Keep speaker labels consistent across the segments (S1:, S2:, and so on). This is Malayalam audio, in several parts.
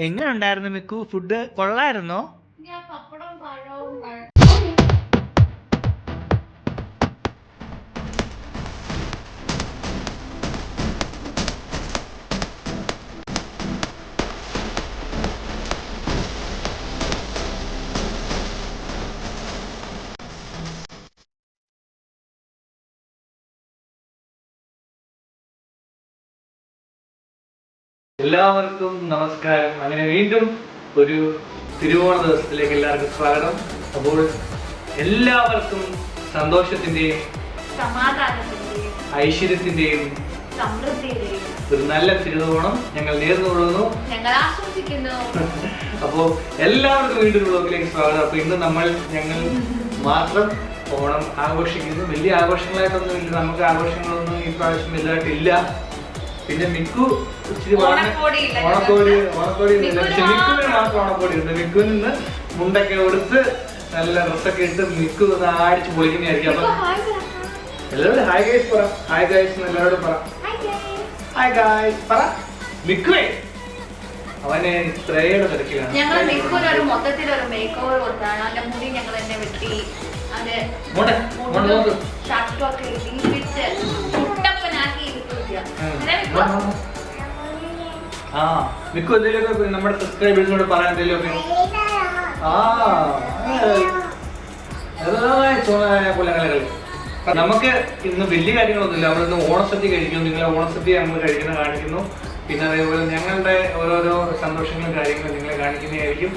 S1: എങ്ങനെ ഉണ്ടായിരുന്നു മിക്കു? ഫുഡ് കൊള്ളായിരുന്നോ?
S2: ഞാൻ പഴവും
S1: എല്ലാവർക്കും നമസ്കാരം. അങ്ങനെ വീണ്ടും ഒരു തിരുവോണ ദിവസത്തിലേക്ക് എല്ലാവർക്കും സ്വാഗതം. അപ്പോൾ എല്ലാവർക്കും സന്തോഷത്തിന്റെയും
S2: സമാധാനത്തിന്റെയും
S1: ഐശ്വര്യത്തിന്റെയും
S2: സമൃദ്ധിയുടെയും
S1: ഒരു നല്ല തിരുവോണം ഞങ്ങൾ നേർന്നുകൊള്ളുന്നു.
S2: ഞങ്ങൾ ആശംസിക്കുന്നു
S1: അപ്പോൾ എല്ലാവർക്കും വീണ്ടും ബ്ലോഗിലേക്ക് സ്വാഗതം. അപ്പോൾ ഇന്ന് നമ്മൾ ഞങ്ങൾ മാത്രം ഓണം ആഘോഷിക്കുന്നു. വലിയ ആഘോഷങ്ങളായിട്ടൊന്നും ഇല്ല നമുക്ക് ആഘോഷങ്ങളൊന്നും ഈ പ്രാവശ്യം വലുതായിട്ടില്ല. പിന്നെ മിക്കു ഇച്ചിരി ഓണക്കോടി. ഓണക്കോടി
S2: മിക്കുവിന്
S1: മാത്രം ഓണക്കോടി ഉണ്ട് മിക്കുവിൽ നിന്ന് മുണ്ടൊക്കെ കൊടുത്ത് നല്ല ഡ്രസ്സൊക്കെ ഇട്ട് മിക്കു ഒന്ന് ആടിച്ച് പൊളിക്കുന്നതായിരിക്കും. അപ്പൊ എല്ലാവരും ഹായ് ഗൈസ് പറ. ഹായ് ഗൈസ് എല്ലാവരോടും പറ. Hi guys. പറ. മിക്കുവേ. അവനെ ഇത്രയുടെ തിരക്കിലാണ്.
S2: ഞങ്ങൾ മിക്കുവിന് ഒരു മൊത്തത്തിൽ ഒരു മേക്ക് ഓവർ കൊടുത്താണ് അവന്റെ മുടി ഞങ്ങൾ എന്നെ വെട്ടി
S1: അതെ
S2: ഷർട്ടും ഒക്കെ ഇടിപ്പിച്ച്.
S1: ആ മിക്കു എന്തെങ്കിലുമൊക്കെ നമ്മുടെ സബ്സ്ക്രൈബേഴ്സിനോട് പറയാൻ എന്തെങ്കിലുമൊക്കെ ആ നമുക്ക് ഇന്ന് വലിയ കാര്യങ്ങളൊന്നുമില്ല. നമ്മളിന്ന് ഓണസദ്യ കഴിക്കുന്നു. നിങ്ങളെ ഓണസദ്യ നമ്മൾ കഴിക്കുന്ന കാണിക്കുന്നു. പിന്നെ അതേപോലെ ഞങ്ങളുടെ ഓരോരോ സന്തോഷങ്ങളും കാര്യങ്ങളും നിങ്ങളെ കാണിക്കുന്നതായിരിക്കും.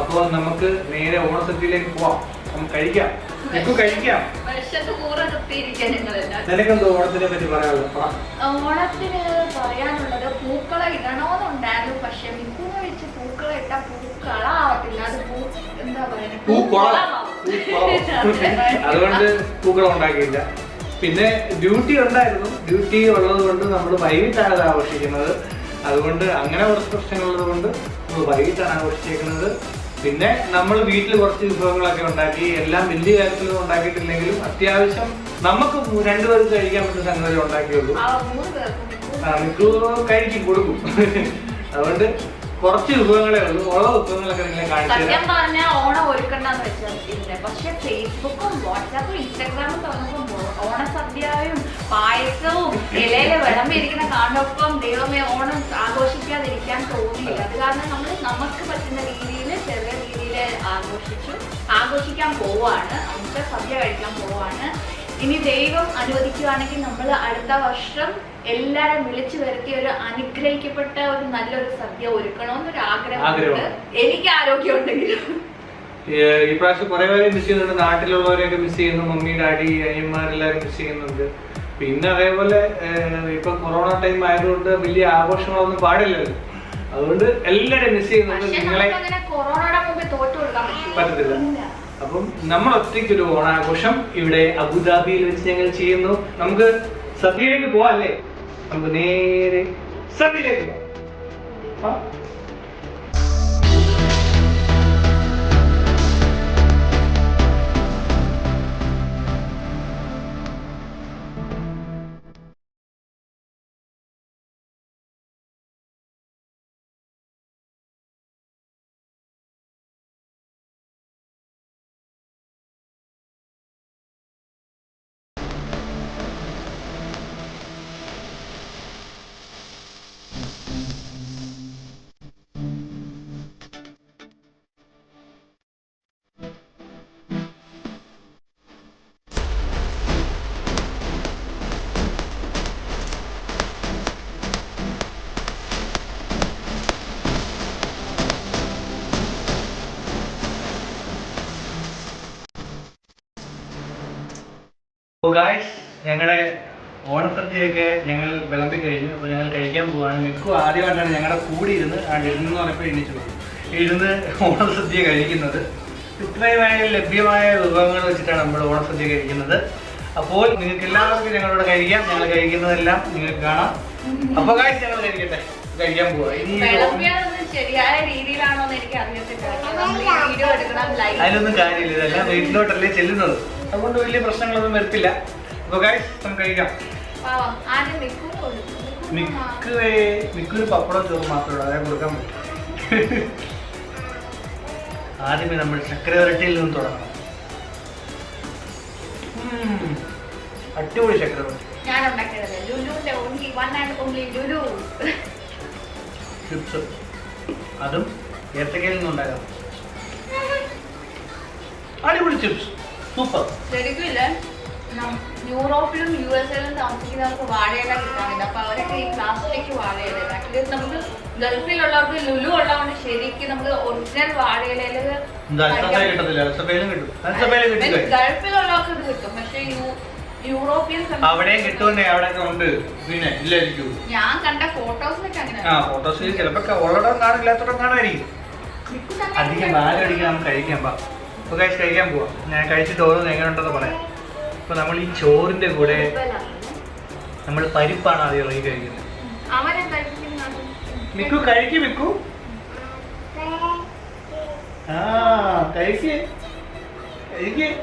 S1: അപ്പോൾ നമുക്ക് നേരെ ഓണസദ്യയിലേക്ക് പോവാം. നമുക്ക് കഴിക്കാം. മിക്കു കഴിക്കാം. നിനക്കെന്തോ ഓണത്തിനെ പറ്റി പറയാനുള്ളത്? പറ.
S2: ഓണത്തിന് പറയാനുള്ളത് പൂക്കള ഇടണമെന്നുണ്ടായിരുന്നു പക്ഷെ മിക്കുന്ന് വെച്ച് പൂക്കള ഇട്ട പൂക്കളാവത്തില്ല. അത് പൂ എന്താ പറയുക
S1: പൂക്കുളം. പൂക്കുളം. അതുകൊണ്ട് പൂക്കള ഉണ്ടാക്കിയില്ല. പിന്നെ ഡ്യൂട്ടി ഉണ്ടായിരുന്നു. ഡ്യൂട്ടി ഉള്ളത് കൊണ്ട് നമ്മൾ വൈകിട്ടാണ് അത് ആഘോഷിക്കുന്നത്. അതുകൊണ്ട് അങ്ങനെ കുറച്ച് പ്രശ്നങ്ങളുള്ളത് കൊണ്ട് നമ്മൾ വൈകിട്ടാണ് ആഘോഷിച്ചേക്കുന്നത്. പിന്നെ നമ്മൾ വീട്ടിൽ കുറച്ച് വിഭവങ്ങളൊക്കെ ഉണ്ടാക്കി എല്ലാം വലിയ കാര്യത്തിലൊന്നും ഉണ്ടാക്കിയിട്ടില്ലെങ്കിലും അത്യാവശ്യം നമുക്ക് രണ്ടുപേർക്ക് കഴിക്കാൻ പറ്റുന്ന സംഗതി ഉണ്ടാക്കിയുള്ളൂ
S2: മിക്കു
S1: കഴിക്കും കൊടുക്കും. അതുകൊണ്ട് കുറച്ച് വിഭവങ്ങളേ ഉള്ളൂ. ഉള്ള വിഭവങ്ങളൊക്കെ നിങ്ങളെ കാണിച്ചു
S2: സത്യം പറഞ്ഞാൽ ഓണം ഒരുക്കണ്ടെന്ന് വെച്ചാൽ ഇല്ല പക്ഷെ ഫേസ്ബുക്കും വാട്സാപ്പും ഇൻസ്റ്റാഗ്രാമും തുറന്നപ്പോൾ ഓണസദ്യയും പായസവും ഇലയിലെ വിളമ്പിരിക്കുന്ന കാണുമ്പം ദൈവമേ ഓണം ആഘോഷിക്കാതിരിക്കാൻ തോന്നിയില്ല. അത് കാരണം നമ്മൾ നമുക്ക് പറ്റുന്ന രീതിയിൽ ചെറിയ രീതിയിൽ ആഘോഷിച്ചു. ആഘോഷിക്കാൻ പോവാണ്. നമുക്ക് സദ്യ കഴിക്കാൻ പോവാണ്. ഇനി ദൈവം അനുവദിക്കുകയാണെങ്കിൽ നമ്മൾ അടുത്ത വർഷം എല്ലാരും വിളിച്ചു വരുത്തി ഒരു അനുഗ്രഹിക്കപ്പെട്ട ഒരു നല്ലൊരു സദ്യ ഒരുക്കണമെന്നൊരു ആഗ്രഹമുണ്ട്. എനിക്ക് ആരോഗ്യം ഉണ്ടെങ്കിലും
S1: ഈ പ്രാവശ്യം കുറെ പേരെ മിസ് ചെയ്യുന്നുണ്ട്. നാട്ടിലുള്ളവരെയൊക്കെ മിസ് ചെയ്യുന്നു. മമ്മി ഡാഡി അനിയന്മാരെല്ലാവരും മിസ് ചെയ്യുന്നുണ്ട്. പിന്നെ അതേപോലെ ഇപ്പൊ കൊറോണ ടൈം ആയതുകൊണ്ട് വലിയ ആഘോഷങ്ങളൊന്നും പാടില്ലല്ലോ. അതുകൊണ്ട് എല്ലാരെയും മിസ് ചെയ്യുന്നുണ്ട്. നിങ്ങളെ
S2: കൊറോണയുടെ മുമ്പ് തോറ്റു.
S1: പറ്റത്തില്ല. അപ്പം നമ്മൾ ഒറ്റയ്ക്ക് ഒരു ഓണാഘോഷം ഇവിടെ അബുദാബിയിൽ വെച്ച് ഞങ്ങൾ ചെയ്യുന്നു. നമുക്ക് സദ്യയിലേക്ക് പോവാം അല്ലേ? നമുക്ക് നേരെ സദ്യയിലേക്ക് പോവാം. ഗായ്സ് ഞങ്ങളുടെ ഓണസദ്യയൊക്കെ ഞങ്ങൾ വിളമ്പി കഴിഞ്ഞു. അപ്പോൾ ഞങ്ങൾ കഴിക്കാൻ പോവാണ്. മിക്കും ആദ്യമായിട്ടാണ് ഞങ്ങളുടെ കൂടി ഇരുന്ന് ആ ഇരുന്ന് പറഞ്ഞപ്പോൾ എണ്ണിച്ചു പോകും ഇരുന്ന് ഓണസദ്യ കഴിക്കുന്നത്. ഇത്രയുമായ ലഭ്യമായ വിഭവങ്ങൾ വെച്ചിട്ടാണ് നമ്മൾ ഓണസദ്യ കഴിക്കുന്നത്. അപ്പോൾ നിങ്ങൾക്ക് എല്ലാവർക്കും ഞങ്ങളോട് കഴിക്കാം. ഞങ്ങൾ കഴിക്കുന്നതെല്ലാം നിങ്ങൾക്ക് കാണാം. അപ്പോൾ കാഴ്ച ഞങ്ങൾ കഴിക്കട്ടെ. കഴിക്കാൻ പോവാ.
S2: ശരിയായ രീതിയിലാണോ എന്ന് എനിക്ക് അറിയത്തില്ല നമ്മൾ വീഡിയോ എടുക്കണം ലൈവ്
S1: അതിലൊന്നും കാര്യമില്ല. ഇതെല്ലാം വീട്ടിലോട്ടല്ലേ ചെല്ലുന്നത്. അതുകൊണ്ട് വലിയ പ്രശ്നങ്ങളൊന്നും വരത്തില്ല. അപ്പോൾ ഗൈസ് നമുക്ക് കഴിക്കാം. മിക്കുവേ മിക്കൊരു പപ്പടം ചോറ് മാത്രമേ അതേ കൊടുക്കാൻ പറ്റും. ആദ്യമേ നമ്മൾ ചക്രവരട്ടിയിൽ നിന്ന് തുടങ്ങാം. അടിപൊളി
S2: ചക്രവർത്തി
S1: ചിപ്സ് അതും ഏത്തക്കയിൽ നിന്നുണ്ടാകാം അടിപൊളി ചിപ്സ് സൂപ്പർ.
S2: ശരിക്കും ഇല്ലേ നം- യൂറോപ്പിലും യു എസ് എയിലും താമസിക്കുന്നവർക്ക് വാഴയില കിട്ടാനില്ല അപ്പൊ അവരൊക്കെ ഈ പ്ലാസ്റ്റിക് വാഴയില ആക്ച്വലി നമുക്ക് ഗൾഫിലുള്ളവർക്ക് ലുലു ഉള്ളതുകൊണ്ട് ശരിക്കും നമുക്ക് ഒറിജിനൽ
S1: വാഴയിലയിൽ
S2: ഗൾഫിലുള്ളവർക്ക് ഇത് കിട്ടും. പക്ഷെ യൂറോപ്യൻ
S1: അവിടെയും കിട്ടുമെന്നേ അവിടെയൊക്കെ ഉണ്ട്. പിന്നെ ഇല്ലായിരിക്കും
S2: ഞാൻ കണ്ട ഫോട്ടോസിലൊക്കെ അങ്ങനെ.
S1: ആ ഫോട്ടോസിൽ ചിലപ്പോ ഉള്ളടം കാണില്ലാത്തടം കാണുമായിരിക്കും. അധികം നാലടിക്കാൻ അടിക്കാൻ നമുക്ക് കഴിക്കാൻ പാ ഇപ്പൊ കഴിച്ച് കഴിക്കാൻ പോവാം. ഞാൻ കഴിച്ചിട്ട് ഓരോന്ന് എങ്ങനെ ഉണ്ടെന്ന് പറയാം. അപ്പൊ നമ്മൾ ഈ ചോറിന്റെ കൂടെ നമ്മൾ പരിപ്പാണ് ആദ്യം ഇളകി കഴിക്കുന്നത്. മിക്കു കഴിക്ക് മിക്കു. ആ കഴിക്ക്. കഴിക്ക്.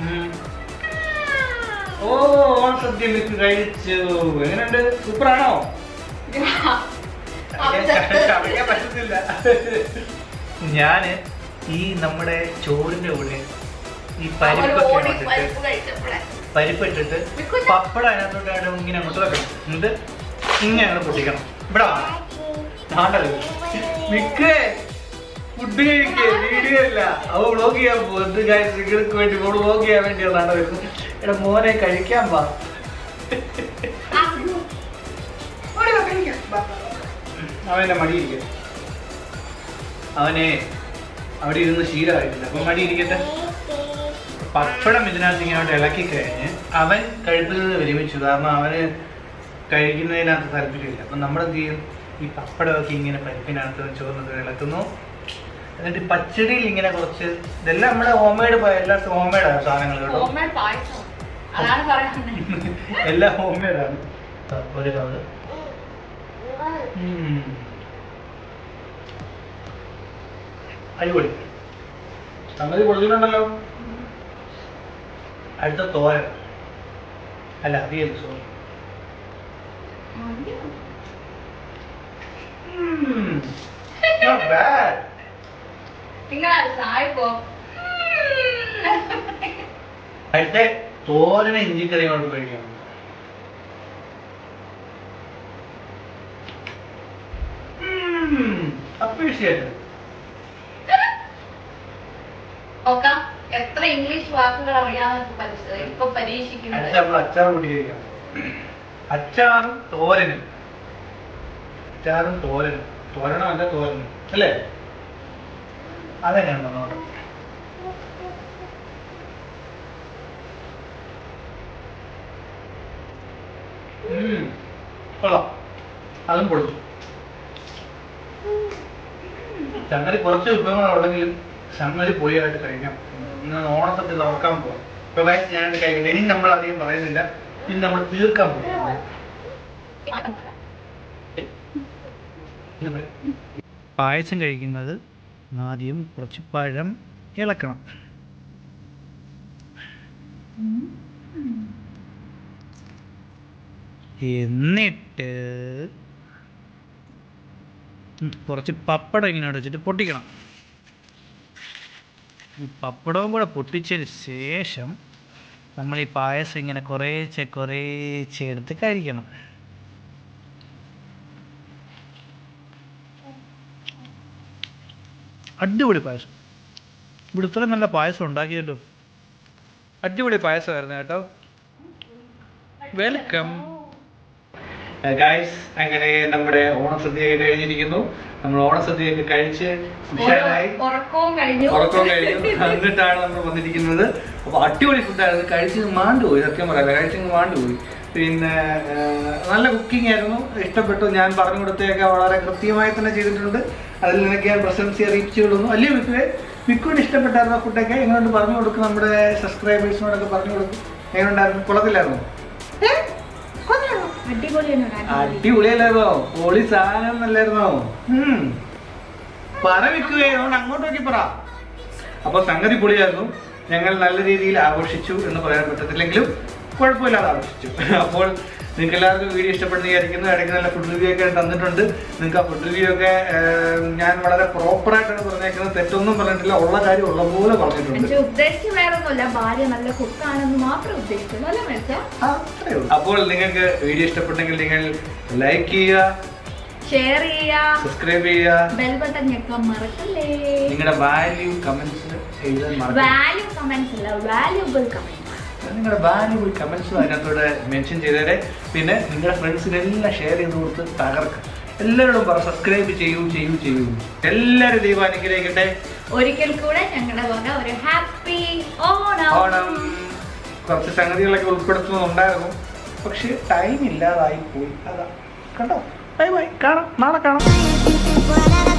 S1: ഉം. ഓ ഓൺ സദ്യ മിക്കു കഴിച്ചു. എങ്ങനെയുണ്ട്? സൂപ്പറാണോ? പറ്റുന്നില്ല ഞാൻ ഈ നമ്മുടെ ചോറിന്റെ കൂടെ ഈ പരിപ്പൊക്കെ ഇട്ടിട്ട്
S2: പരിപ്പ്
S1: ഇട്ടിട്ട് പപ്പടം അതിനകത്തോട്ട് ഇങ്ങനെ അങ്ങോട്ട് വെക്കണം. എന്നിട്ട് ഇങ്ങനെ അങ്ങോട്ട് പൊട്ടിക്കണം. ഇവിടെ. ആണ്ടല്ലോ മിക്കേ ഫുഡ് വീഡിയോ അവ വ്ളോഗ് ചെയ്യാൻ നിങ്ങൾക്ക് വേണ്ടി വ്ളോഗ് ചെയ്യാൻ വേണ്ടി അതാണ് വരുന്നത്. എടാ മോനെ കഴിക്കാൻ പാ ഓടി വാ, അവനെ അവിടെ ഇരുന്ന് ശീലമായിട്ടില്ല അപ്പൊ മടി ഇരിക്കട്ടെ. പപ്പടം ഇതിനകത്ത് ഇങ്ങോട്ട് ഇളക്കി കഴിഞ്ഞ് അവൻ കഴുത്തിൽ നിന്ന് വിരമിച്ചു. കാരണം അവന് കഴിക്കുന്നതിനകത്ത് താല്പര്യമില്ല. അപ്പം നമ്മളെന്ത് ചെയ്യും? ഈ പപ്പടമൊക്കെ ഇങ്ങനെ പരിപ്പിനകത്ത് ചോറിനകത്ത് ഇളക്കുന്നു. എന്നിട്ട് പച്ചടിയിൽ ഇങ്ങനെ കുറച്ച് ഇതെല്ലാം നമ്മുടെ ഹോം മെയ്ഡ് എല്ലാ മെയ്ഡാണ് സാധനങ്ങൾ കേട്ടോ.
S2: ഹോംമേഡ്
S1: എല്ലാം ഹോം മെയ്ഡാണ് ഒരു കവറ്. അടിപൊളി. സംഗതി പൊളിച്ചിട്ടുണ്ടല്ലോ അടുത്ത തോര. അല്ല അധികം സോറി അടുത്ത തോരനെ ഇഞ്ചിക്കറി കൊണ്ട് കഴിക്കാം. അപ്രീഷിയേറ്റ്
S2: നോക്കാം എത്ര ഇംഗ്ലീഷ് വാക്കുകൾ അറിയാമെന്ന്
S1: അച്ചാർ കൂട്ടി കഴിക്കാം. അച്ചാറും തോരനും. അച്ചാറും തോരനും. തോരണോ അല്ല തോരനും. അല്ലേ? അതെങ്ങനെയാണ്. കൊള്ളാം. അതും പൊളിച്ചു. സംഗതി കുറച്ച് വിഭവങ്ങൾ ഉള്ളെങ്കിലും സംഗതി പോയതായിട്ട് കഴിക്കാം ഇന്ന് ഓണത്തത്തിൽ തുറക്കാൻ പോവാം. ഇപ്പൊ വയസ്സ് ഞാൻ കഴിക്കുന്നത് ഇനി നമ്മൾ അധികം പറയുന്നില്ല. ഇനി നമ്മൾ തീർക്കാൻ പോകുന്നത് പായസം കഴിക്കുന്നത് ആദ്യം കുറച്ച് പഴം ഇളക്കണം. എന്നിട്ട് കുറച്ച് പപ്പടം ഇങ്ങനെ വെച്ചിട്ട് പൊട്ടിക്കണം. പപ്പടവും കൂടെ പൊട്ടിച്ചതിന് ശേഷം നമ്മൾ ഈ പായസം ഇങ്ങനെ കുറേ കുറേ എടുത്ത് കഴിക്കണം. അടിപൊളി പായസം. ഇവിടെ ഇത്ര നല്ല പായസം ഉണ്ടാക്കിയല്ലോ. അടിപൊളി പായസമായിരുന്നു കേട്ടോ. വെൽക്കം ഗായ്സ് അങ്ങനെ നമ്മുടെ ഓണസദ്യയൊക്കെ കഴിഞ്ഞിരിക്കുന്നു. നമ്മൾ ഓണസദ്യയൊക്കെ കഴിച്ച്
S2: ഉറക്കവും കഴിഞ്ഞു.
S1: എന്നിട്ടാണ് നമ്മൾ വന്നിരിക്കുന്നത്. അപ്പൊ അടിപൊളി ഫുഡായിരുന്നു കഴിച്ച് മാണ്ടുപോയി സത്യം പറയാം കഴിച്ച് മാണ്ടുപോയി പിന്നെ നല്ല കുക്കിംഗ് ആയിരുന്നു. ഇഷ്ടപ്പെട്ടു. ഞാൻ പറഞ്ഞു കൊടുത്തതൊക്കെ വളരെ കൃത്യമായി തന്നെ ചെയ്തിട്ടുണ്ട്. അതിൽ നിനക്ക് ഞാൻ പ്രശംസ അറിയിച്ചു കൊള്ളുന്നു. അല്ലേ മിക്കുവേ മിക്കുവിന് ഇഷ്ടപ്പെട്ടായിരുന്ന ഫുഡൊക്കെ എങ്ങനെയുണ്ട്? പറഞ്ഞു കൊടുക്കും. നമ്മുടെ സബ്സ്ക്രൈബേഴ്സിനോടൊക്കെ പറഞ്ഞു കൊടുക്കും. എങ്ങനെയുണ്ടായിരുന്നു? കുളത്തില്ലായിരുന്നു അടിപൊളിയല്ലായിരുന്നോ? പൊളി സാധനം നല്ലായിരുന്നോ. പറ വിൽക്കുകയെ അതുകൊണ്ട് അങ്ങോട്ട് നോക്കി പറ. അപ്പൊ സംഗതി പൊളിയായിരുന്നു ഞങ്ങൾ നല്ല രീതിയിൽ ആഘോഷിച്ചു എന്ന് പറയാൻ പറ്റത്തില്ലെങ്കിലും കുഴപ്പമില്ലാതെ ആഘോഷിച്ചു അപ്പോൾ നിങ്ങൾക്ക് എല്ലാവർക്കും വീഡിയോ ഇഷ്ടപ്പെടുന്ന വിചാരിക്കുന്നു. ഇടയ്ക്ക് നല്ല ഫുഡ് റിവ്യൂ ഒക്കെ തന്നിട്ടുണ്ട്. നിങ്ങൾക്ക് ആ ഫുഡ് റിവ്യൂ ഒക്കെ ഞാൻ വളരെ പ്രോപ്പർ ആയിട്ടാണ് പറഞ്ഞേക്കുന്നത്. തെറ്റൊന്നും പറഞ്ഞിട്ടില്ല. ഉള്ള കാര്യം ഉള്ള പോലെ പറഞ്ഞിട്ടുണ്ട്.
S2: ഉദ്ദേശിച്ച് ഭാര്യ നല്ല കുക്കാണെന്ന് മാത്രം.
S1: അപ്പോൾ നിങ്ങൾക്ക് വീഡിയോ ഇഷ്ടപ്പെട്ടെങ്കിൽ നിങ്ങൾ ലൈക്ക് ചെയ്യുക
S2: ഷെയർ ചെയ്യുക.
S1: സബ്സ്ക്രൈബ് ചെയ്യുക.
S2: ബെൽ ബട്ടൺ ഞെക്കാൻ മറക്കല്ലേ.
S1: നിങ്ങളുടെ വാല്യൂ കമന്റ്സ്
S2: വാല്യൂ കമന്റ്സ് അല്ല വാല്യൂബിൾ കമന്റ്സ്
S1: നിങ്ങളുടെ വാല്യൂബിൾ കമൻസും അതിനകത്തൂടെ മെൻഷൻ ചെയ്തേരെ. പിന്നെ നിങ്ങളുടെ ഫ്രണ്ട്സിനെല്ലാം ഷെയർ ചെയ്ത് കൊടുത്ത് തകർക്കുക എല്ലാവരോടും പറ സബ്സ്ക്രൈബ് ചെയ്യൂ ചെയ്യൂ ചെയ്യൂ. എല്ലാവരും ദൈവം അനുഗ്രഹിക്കട്ടെ
S2: ഒരിക്കൽ കൂടെ ഞങ്ങളുടെ വക ഒരു ഹാപ്പി
S1: ഓണം.
S2: ഓണം.
S1: കുറച്ച് സംഗതികളൊക്കെ ഉൾപ്പെടുത്തുന്നുണ്ടായിരുന്നു. പക്ഷെ ടൈം ഇല്ലാതായി പോയി അതാ. കണ്ടോ? ബൈ ബൈ കാണാം. നാളെ കാണാം.